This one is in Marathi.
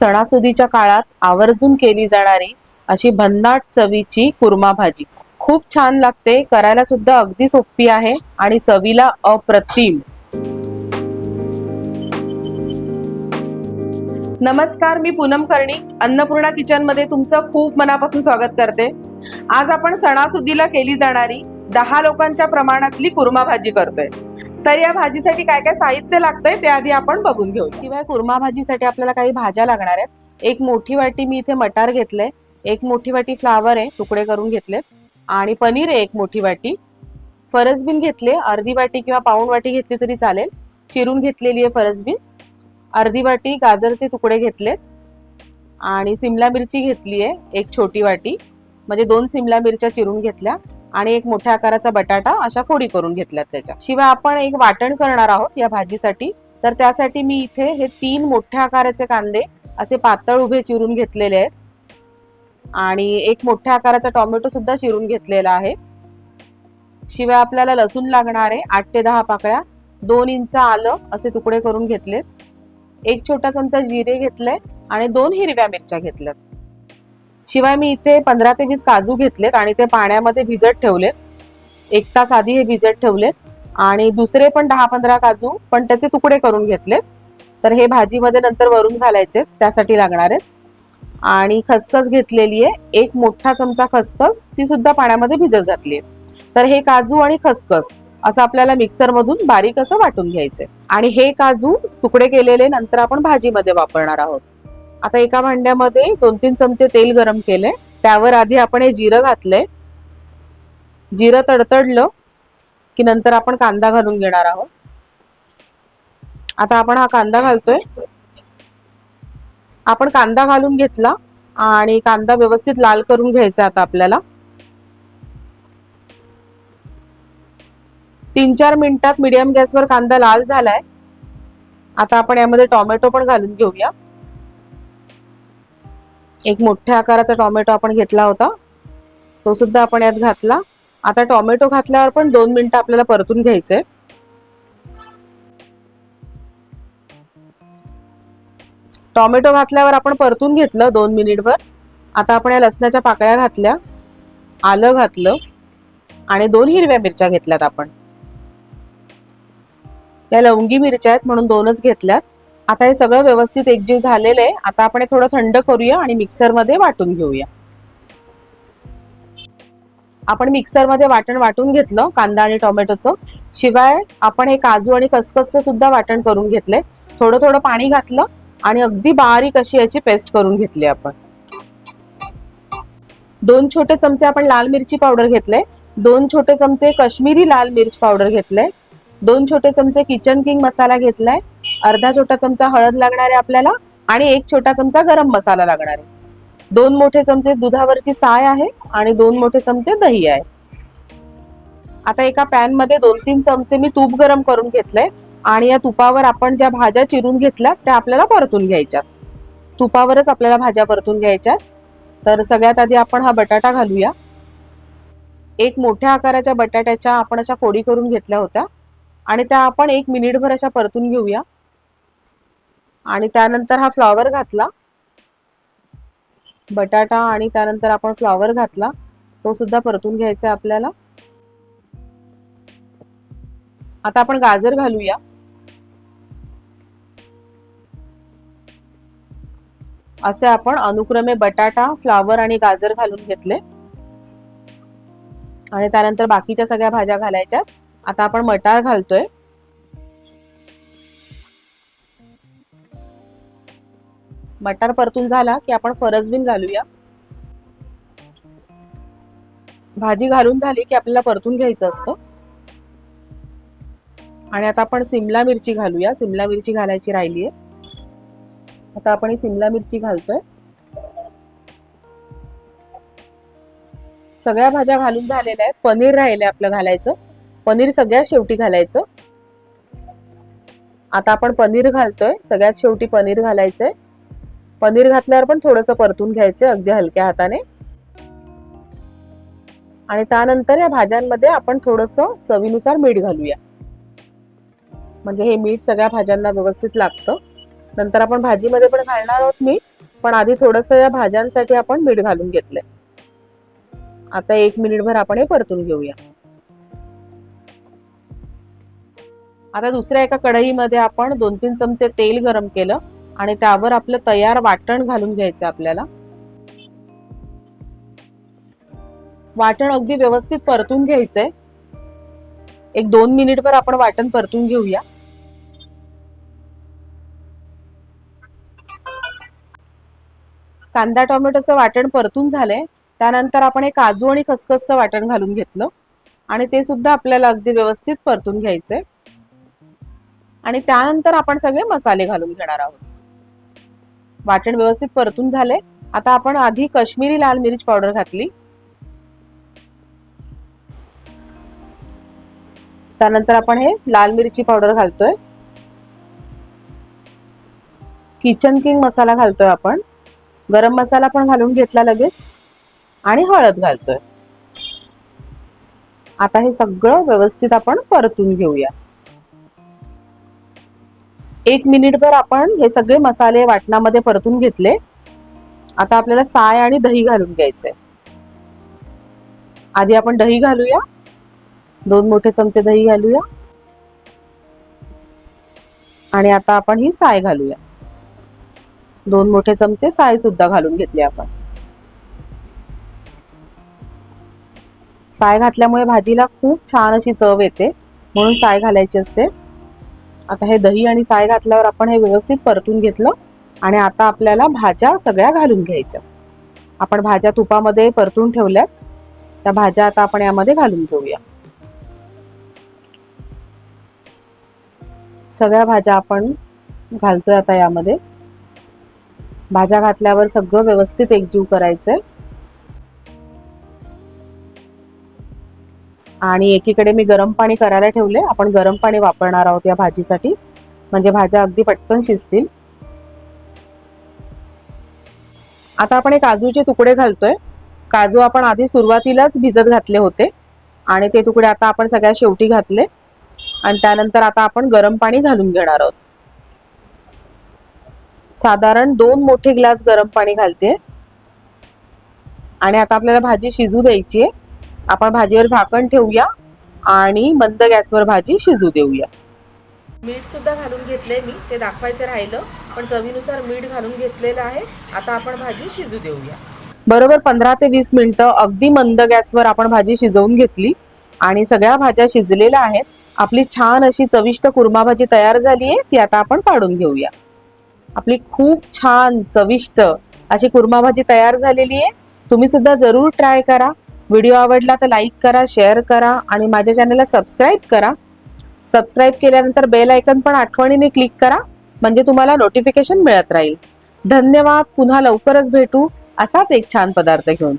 सणासुदीच्या काळात आवर्जून केली जाणारी अशी भन्नाट चवीची कुर्मा भाजी खूप छान लागते करायला सुद्धा अगदी सोपी आहे आणि चवीला अप्रतिम. नमस्कार मी पूनम कर्णिक अन्नपूर्णा किचनमध्ये तुमचं खूप मनापासून स्वागत करते. आज आपण सणासुदीला केली जाणारी दहा लोकांच्या प्रमाणातली कुर्मा भाजी करतोय. तर या भाजीसाठी काय काय साहित्य लागतंय ते आधी आपण बघून घेऊ. शिवाय कुर्मा भाजीसाठी आपल्याला काही भाज्या लागणार आहेत. एक मोठी वाटी मी इथे मटार घेतले एक मोठी वाटी फ्लावर आहे तुकडे करून घेतलेत. आणि पनीर आहे एक मोठी वाटी. फरसबीन घेतले अर्धी वाटी किंवा पाऊण वाटी घेतली तरी चालेल. चिरून घेतलेली आहे फरसबीन. अर्धी वाटी गाजरचे तुकडे घेतलेत. आणि सिमला मिरची घेतली आहे एक छोटी वाटी. म्हणजे दोन सिमला मिरच्या चिरून घेतल्या. आणि एक मोठ्या आकाराचा बटाटा अशा फोडी करून घेतल्यात त्याच्या. शिवाय आपण एक वाटण करणार आहोत या भाजीसाठी. तर त्यासाठी मी इथे हे तीन मोठ्या आकाराचे कांदे असे पातळ उभे चिरून घेतलेले आहेत. आणि एक मोठ्या आकाराचा टोमॅटो सुद्धा चिरून घेतलेला आहे. शिवाय आपल्याला लसूण लागणार आहे आठ ते दहा पाकळ्या. दोन इंच आलं असे तुकडे करून घेतलेत. एक छोटा चमचा जिरे घेतले आणि दोन हिरव्या मिरच्या घेतल्यात. शिवाय मी इथे पंधरा ते वीस काजू घेतलेत आणि ते पाण्यामध्ये भिजत ठेवलेत. एक तास आधी हे भिजत ठेवलेत. आणि दुसरे पण दहा पंधरा काजू पण त्याचे तुकडे करून घेतलेत. तर हे भाजीमध्ये नंतर वरून घालायचे त्यासाठी लागणार आहेत. आणि खसखस घेतलेली आहे. एक मोठा चमचा खसखस ती सुद्धा पाण्यामध्ये भिजत घातली आहे. तर हे काजू आणि खसखस असं आपल्याला मिक्सरमधून बारीक असं वाटून घ्यायचं आणि हे काजू तुकडे केलेले नंतर आपण भाजीमध्ये वापरणार आहोत. आता एका भांड्यामध्ये दोन तीन चमचे तेल गरम केले त्यावर आधी आपण हे जिरं घातलंय. जिरं तडतडलं की नंतर आपण कांदा घालून घेणार आहोत. आता आपण हा कांदा घालतोय. आपण कांदा घालून घेतला आणि कांदा व्यवस्थित लाल करून घ्यायचा आता आपल्याला. तीन चार मिनिटात मीडियम गॅसवर कांदा लाल झालाय. आता आपण यामध्ये टोमॅटो पण घालून घेऊया. एक मोठ्या आकाराचा टोमॅटो आपण घेतला होता. तो सुद्धा आपण यात घातला. आता टोमॅटो घातल्यावर पण दोन मिनिटं आपल्याला परतून घ्यायचंय. टोमॅटो घातल्यावर आपण परतून घेतलं दोन मिनिटभर. आता आपण या लसणाच्या पाकळ्या घातल्या. आलं घातलं. आणि दोन हिरव्या मिरच्या घेतल्यात आपण. या लवंगी मिरच्या आहेत म्हणून दोनच घेतल्यात. आता हे सगळं व्यवस्थित एकजीव झालेलं आहे. आता आपण हे थोडं थंड करूया आणि मिक्सरमध्ये वाटून घेऊया. आपण मिक्सरमध्ये वाटण वाटून घेतलं कांदा आणि टोमॅटोचं. शिवाय आपण हे काजू आणि खसखसचं सुद्धा वाटण करून घेतलंय. थोडं थोडं पाणी घातलं आणि अगदी बारीक अशी याची पेस्ट करून घेतली आपण. दोन छोटे चमचे आपण लाल मिरची पावडर घेतले दोन छोटे चमचे काश्मीरी लाल मिर्च पावडर घेतले दोन छोटे चमचे किचन किंग मसाला घेतलाय. अर्धा छोटा चमचा हळद लागणार आहे आपल्याला आणि एक छोटा चमचा गरम मसाला लागणार आहे. दोन मोठे चमचे दुधावरची साय आहे आणि दोन मोठे चमचे दही आहे. आता एका पॅनमध्ये दोन तीन चमचे मी तूप गरम करून घेतलंय आणि या तुपावर आपण ज्या भाज्या चिरून घेतल्या त्या आपल्याला परतून घ्यायच्या तुपावरच आपल्याला भाज्या परतून घ्यायच्या तर सगळ्यात आधी आपण हा बटाटा घालूया. एक मोठ्या आकाराच्या बटाट्याच्या आपण अशा फोडी करून घेतल्या होत्या. आणि त्या आपण एक मिनिटभर अशा परतून घेऊया. आणि त्यानंतर हा फ्लॉवर घातला. बटाटा आणि त्यानंतर आपण फ्लॉवर घातला. तो सुद्धा परतून घ्यायचा आपल्याला. आता आपण गाजर घालूया. असे आपण अनुक्रमे बटाटा फ्लावर आणि गाजर घालून घेतले. आणि त्यानंतर बाकीच्या सगळ्या भाज्या घालायच्या. आता आपण मटार घालतोय. मटार परतून झाला की आपण फरसबीन घालूया. भाजी घालून झाली की आपल्याला परतून घ्यायचं असतं. आणि आता आपण सिमला मिरची घालूया. सिमला मिरची घालायची राहिली आहे. आता आपण ही सिमला मिरची घालतोय. सगळ्या भाज्या घालून झालेल्या आहेत. पनीर राहिले आपलं घालायचं. पनीर सगळ्यात शेवटी घालायचं. आता आपण पनीर घालतोय सगळ्यात शेवटी पनीर घालायचंय. पनीर घातल्यावर पण थोडंसं परतून घ्यायचंय अगदी हलक्या हाताने. आणि त्यानंतर या भाज्यांमध्ये आपण थोडंसं चवीनुसार मीठ घालूया. म्हणजे हे मीठ सगळ्या भाज्यांना व्यवस्थित लागतं. नंतर आपण भाजीमध्ये पण घालणार आहोत मीठ पण आधी थोडस या भाज्यांसाठी आपण मीठ घालून घेतलंय. आता एक मिनिटभर आपण हे परतून घेऊया. आता दुसऱ्या एका कढईमध्ये आपण दोन तीन चमचे तेल गरम केलं आणि त्यावर आपलं तयार वाटण घालून घ्यायचं आपल्याला. वाटण अगदी व्यवस्थित परतून घ्यायचंय. एक दोन मिनिटभर आपण वाटण परतून घेऊया. कांदा टोमॅटोचं वाटण परतून झालंय. त्यानंतर आपण एक काजू आणि खसखसचं वाटण घालून घेतलं आणि ते सुद्धा आपल्याला अगदी व्यवस्थित परतून घ्यायचंय. आणि त्यानंतर आपण सगळे मसाले घालून घेणार आहोत. वाटण व्यवस्थित परतून झाले. आता आपण आधी कश्मीरी लाल मिरच पावडर घातली. त्यानंतर आपण हे लाल मिरची पावडर घालतोय. किचन किंग मसाला घालतोय आपण. गरम मसाला पण घालून घेतला लगेच. आणि हळद घालतोय. आता हे सगळं व्यवस्थित आपण परतून घेऊया. एक मिनिटभर आपण हे सगळे मसाले वाटणामध्ये परतून घेतले. आता आपल्याला साय आणि दही घालून घ्यायचंय. आधी आपण दही घालूया. दोन मोठे चमचे दही घालूया. आणि आता आपण ही साय घालूया. दोन मोठे चमचे साय सुद्धा घालून घेतले आपण. साय घातल्यामुळे भाजीला खूप छान अशी चव येते. म्हणून साय घालायची असते. आता हे दही आणि साय घातल्यावर आपण हे व्यवस्थित परतून घेतलं आणि आता आपल्याला भाज्या सगळ्या घालून घ्यायच्या. आपण भाज्या तुपामध्ये परतून ठेवल्यात. त्या भाज्या आता आपण यामध्ये घालून घेऊया. सगळ्या भाज्या आपण घालतोय आता यामध्ये. भाज्या घातल्यावर सगळं व्यवस्थित एकजीव करायचंय. आणि एकीकडे मी गरम पाणी करायला ठेवले. आपण गरम पाणी वापरणार आहोत या भाजीसाठी. म्हणजे भाज्या अगदी पटकन शिजतील. आता आपण हे काजूचे तुकडे घालतोय. काजू आपण आधी सुरुवातीलाच भिजत घातले होते. आणि ते तुकडे आता आपण सगळ्या शेवटी घातले. आणि त्यानंतर आता आपण गरम पाणी घालून घेणार आहोत. साधारण दोन मोठे ग्लास गरम पाणी घालते. आणि आता आपल्याला भाजी शिजू द्यायची आहे. आपण भाजीवर झाकण ठेवूया आणि मंद गॅसवर भाजी शिजू देऊया. मीठ सुद्धा घालून घेतले मी ते दाखवायचं राहिलं पण चवीनुसार मीठ घालून घेतलेलं आहे. आता आपण भाजी शिजू देऊया. बरोबर पंधरा ते वीस मिनिटं अगदी मंद गॅसवर आपण भाजी शिजवून घेतली आणि सगळ्या भाज्या शिजलेल्या आहेत. आपली छान अशी चविष्ट कुर्मा भाजी तयार झाली आहे ती आता आपण काढून घेऊया. आपली खूप छान चविष्ट अशी कुर्मा भाजी तयार झालेली आहे. तुम्ही सुद्धा जरूर ट्राय करा. व्हिडिओ आवडला तर लाईक करा शेअर करा आणि माझ्या चॅनलला सबस्क्राईब करा. सबस्क्राईब केल्यानंतर बेल आयकन पण आठवणीने क्लिक करा म्हणजे तुम्हाला नोटिफिकेशन मिळत राहील. धन्यवाद पुन्हा लवकरच भेटू असाच एक छान पदार्थ घेऊन.